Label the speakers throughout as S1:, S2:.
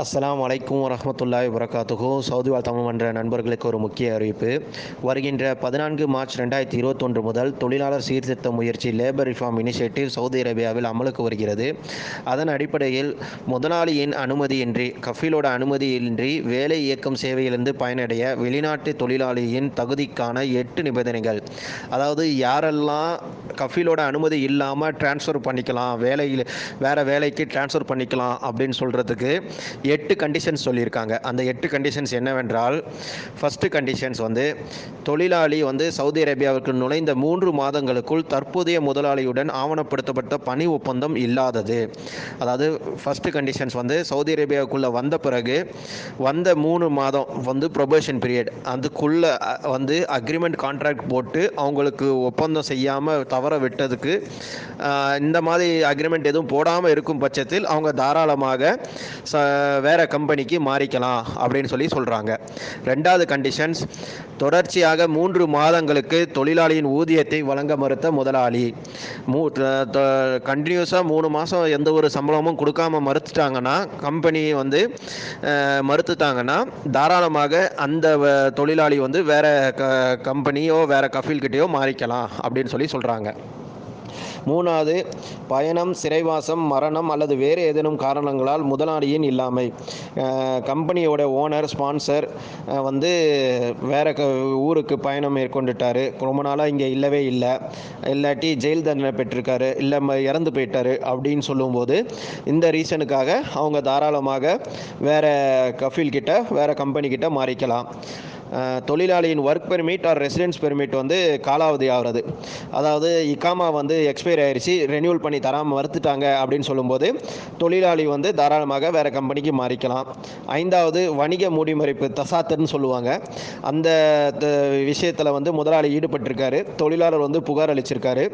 S1: அஸ்லாம் அலைக்கும் வரமத்துல்லாய் வரகாத்துகோ சவுதி வாழ் தமிழ் மன்ற நண்பர்களுக்கு ஒரு முக்கிய அறிவிப்பு. வருகின்ற பதினான்கு மார்ச் ரெண்டாயிரத்தி இருபத்தொன்று முதல் தொழிலாளர் சீர்திருத்த முயற்சி லேபர் ரிஃபார்ம் இனிஷியேட்டிவ் சவுதி அரேபியாவில் அமலுக்கு வருகிறது. அதன் அடிப்படையில் முதலாளியின் அனுமதியின்றி கஃபீலோட அனுமதியின்றி வேலை இயக்கம் சேவையிலிருந்து பயனடைய வெளிநாட்டு தொழிலாளியின் தகுதிக்கான எட்டு நிபந்தனைகள். அதாவது யாரெல்லாம் கஃபீலோட அனுமதி இல்லாமல் ட்ரான்ஸ்ஃபர் பண்ணிக்கலாம் வேலையில் வேறு வேலைக்கு டிரான்ஸ்ஃபர் பண்ணிக்கலாம் அப்படின்னு சொல்கிறதுக்கு எட்டு கண்டிஷன்ஸ் சொல்லியிருக்காங்க. அந்த எட்டு கண்டிஷன்ஸ் என்னவென்றால் ஃபஸ்ட்டு கண்டிஷன்ஸ் வந்து தொழிலாளி வந்து சவுதி அரேபியாவிற்கு நுழைந்த மூன்று மாதங்களுக்குள் தற்போதைய முதலாளியுடன் ஆவணப்படுத்தப்பட்ட பணி ஒப்பந்தம் இல்லாதது. அதாவது ஃபஸ்ட்டு கண்டிஷன்ஸ் வந்து சவுதி அரேபியாவுக்குள்ளே வந்த பிறகு வந்த மூணு மாதம் வந்து ப்ரொபேஷன் பீரியட் அதுக்குள்ளே வந்து அக்ரிமெண்ட் கான்ட்ராக்ட் போட்டு அவங்களுக்கு ஒப்பந்தம் செய்யாமல் தவற விட்டதுக்கு இந்த மாதிரி அக்ரிமெண்ட் எதுவும் போடாமல் இருக்கும் பட்சத்தில் அவங்க தாராளமாக ச வேறு கம்பெனிக்கு மாறிக்கலாம் அப்படின்னு சொல்லி சொல்கிறாங்க ரெண்டாவது கண்டிஷன்ஸ் தொடர்ச்சியாக மூன்று மாதங்களுக்கு தொழிலாளியின் ஊதியத்தை வழங்க மறுத்த முதலாளி. மூ கண்டினியூஸாக மூணு மாதம் எந்த ஒரு சம்பளமும் கொடுக்காம மறுத்துட்டாங்கன்னா கம்பெனி வந்து மறுத்துட்டாங்கன்னா தாராளமாக அந்த வ- தொழிலாளி வந்து வேறு க கம்பெனியோ வேறு கஃபீல்கிட்டேயோ மாறிக்கலாம் அப்படின்னு சொல்லி சொல்கிறாங்க மூணாவது பயணம் சிறைவாசம் மரணம் அல்லது வேறு ஏதேனும் காரணங்களால் முதலாளியின் இல்லாமை. கம்பெனியோட ஓனர் ஸ்பான்சர் வந்து வேற க ஊருக்கு பயணம் மேற்கொண்டுட்டார். ரொம்ப நாளாக இங்கே இல்லவே இல்லை. இல்லாட்டி ஜெயில் தண்டனை பெற்றிருக்காரு. இல்லை இறந்து போயிட்டாரு அப்படின்னு சொல்லும்போது இந்த ரீசனுக்காக அவங்க தாராளமாக வேற கஃபீல் கிட்ட வேற கம்பெனி கிட்ட மாறிக்கலாம். தொழிலாளியின் work permit or residence permit வந்து காலாவதி ஆகிறது. அதாவது இக்காமா வந்து எக்ஸ்பைர் ஆயிடுச்சு ரெனியூல் பண்ணி தராமல் மறுத்துட்டாங்க அப்படின்னு சொல்லும்போது தொழிலாளி வந்து தாராளமாக வேறு கம்பெனிக்கு மாறிக்கலாம். ஐந்தாவது வணிக மூடிமறைப்பு தசாத்தர்னு சொல்லுவாங்க. அந்த விஷயத்தில் வந்து முதலாளி ஈடுபட்டிருக்காரு. தொழிலாளர் வந்து புகார் அளிச்சிருக்காரு.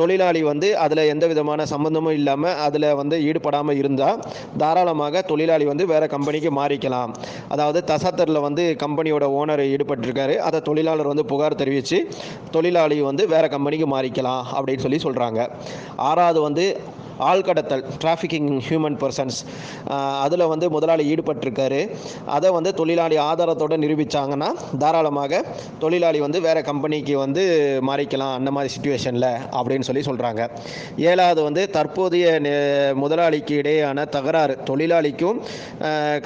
S1: தொழிலாளி வந்து அதில் எந்த விதமான சம்பந்தமும் இல்லாமல் அதில் வந்து ஈடுபடாமல் இருந்தால் தாராளமாக தொழிலாளி வந்து வேறு கம்பெனிக்கு மாறிக்கலாம். அதாவது தசாத்தரில் வந்து கம்பெனியோட ஓனர் ஈடுபட்டிருக்காரு. அதை தொழிலாளர் வந்து புகார் தெரிவித்து தொழிலாளி வந்து வேறு கம்பெனிக்கு மாறிக்கலாம் அப்படின்னு சொல்லி சொல்கிறாங்க ஆறாவது வந்து ஆள்கடத்தல் டிராஃபிக்கிங் ஹியூமன் பர்சன்ஸ் அதில் வந்து முதலாளி ஈடுபட்டிருக்காரு. அதை வந்து தொழிலாளி ஆதாரத்தோடு நிரூபித்தாங்கன்னா தாராளமாக தொழிலாளி வந்து வேறு கம்பெனிக்கு வந்து மாறிக்கலாம் அந்த மாதிரி சுச்சுவேஷனில் அப்படின்னு சொல்லி சொல்கிறாங்க ஏழாவது வந்து தற்போதைய முதலாளிக்கு இடையேயான தகராறு. தொழிலாளிக்கும்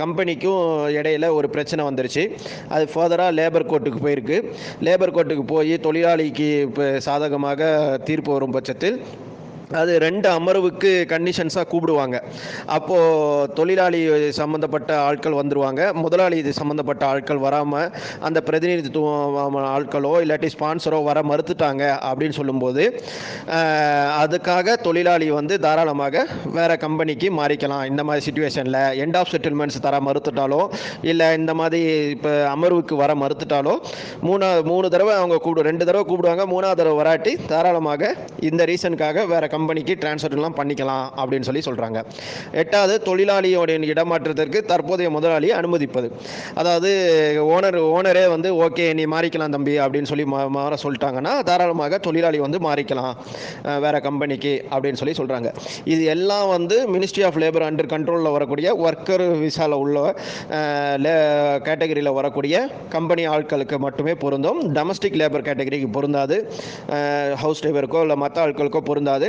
S1: கம்பெனிக்கும் இடையில ஒரு பிரச்சனை வந்துருச்சு. அது ஃபர்தராக லேபர் கோர்ட்டுக்கு போயிருக்கு. லேபர் கோர்ட்டுக்கு போய் தொழிலாளிக்கு இப்போ சாதகமாக தீர்ப்பு வரும் பட்சத்தில் அது ரெண்டு அமர்வுக்கு கண்டிஷன்ஸாக கூப்பிடுவாங்க. அப்போது தொழிலாளி சம்மந்தப்பட்ட ஆட்கள் வந்துடுவாங்க முதலாளி இது சம்மந்தப்பட்ட ஆட்கள் வராமல் அந்த பிரதிநிதித்துவம் ஆட்களோ இல்லாட்டி ஸ்பான்சரோ வர மறுத்துட்டாங்க அப்படின்னு சொல்லும்போது அதுக்காக தொழிலாளி வந்து தாராளமாக வேறு கம்பெனிக்கு மாறிக்கலாம். இந்த மாதிரி சுச்சுவேஷனில் எண்ட் ஆஃப் செட்டில்மெண்ட்ஸ் தர மறுத்துட்டாலோ இல்லை இந்த மாதிரி இப்போ அமர்வுக்கு வர மறுத்துட்டாலோ மூணா மூணு தடவை அவங்க கூப்பிடு ரெண்டு தடவை கூப்பிடுவாங்க. மூணாவது தடவை வராட்டி தாராளமாக இந்த ரீசனுக்காக வேறு கம்பெனி கம்பெனிக்கு டிரான்ஸ்ஃபர்லாம் பண்ணிக்கலாம் அப்படின்னு சொல்லி சொல்கிறாங்க எட்டாவது தொழிலாளியோடைய இடமாற்றத்திற்கு தற்போதைய முதலாளியை அனுமதிப்பது. அதாவது ஓனர் ஓனரே வந்து ஓகே நீ மாறிக்கலாம் தம்பி அப்படின்னு சொல்லி மா மாற சொல்லிட்டாங்கன்னா தாராளமாக தொழிலாளி வந்து மாறிக்கலாம். வேறு கம்பெனிக்கு அப்படின்னு சொல்லி சொல்கிறாங்க இது எல்லாம் வந்து மினிஸ்ட்ரி ஆஃப் லேபர் அண்டர் கண்ட்ரோலில் வரக்கூடிய ஒர்க்கர் விசாவில் உள்ள கேட்டகரியில் வரக்கூடிய கம்பெனி ஆட்களுக்கு மட்டுமே பொருந்தும். டொமஸ்டிக் லேபர் கேட்டகரிக்கு பொருந்தாது. ஹவுஸ் லேபருக்கோ இல்லை மற்ற ஆட்களுக்கோ பொருந்தாது.